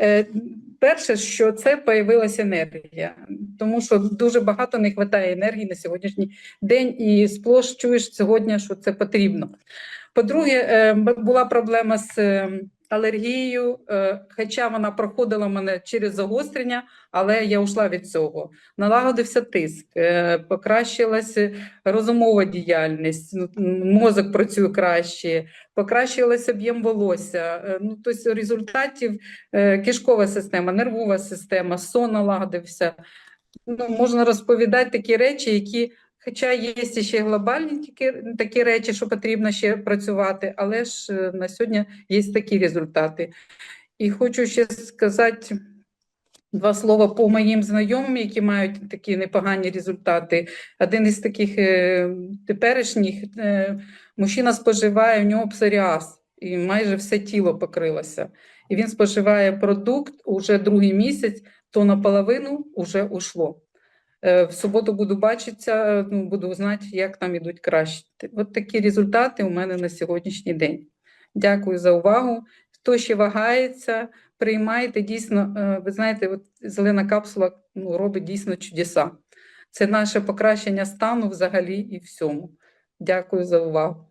Е, Перше, що це появилася енергія, тому що дуже багато не вистачає енергії на сьогоднішній день, і сплош чуєш сьогодні, що це потрібно. По-друге, е, була проблема з е, алергією, е, хоча вона проходила мене через загострення, але я ушла від цього. Налагодився тиск, е, покращилася розумова діяльність, ну, мозок працює краще, покращилась об'єм волосся. Е, Ну, тобто результатів кишкова система, нервова система, сон налагодився. Ну, можна розповідати такі речі, які, хоча є ще глобальні такі, такі речі, що потрібно ще працювати, але ж е, на сьогодні є такі результати. І хочу ще сказати два слова по моїм знайомим, які мають такі непогані результати. Один із таких е, теперішніх е, мужчина споживає, у нього псоріаз, і майже все тіло покрилося. І він споживає продукт уже другий місяць, то наполовину вже ушло. Е, В суботу буду бачитися, ну, буду знати, як там ідуть краще. От такі результати у мене на сьогоднішній день. Дякую за увагу. Хто ще вагається, приймайте дійсно, е, ви знаєте, от зелена капсула ну, робить дійсно чудеса. Це наше покращення стану взагалі і всьому. Дякую за увагу.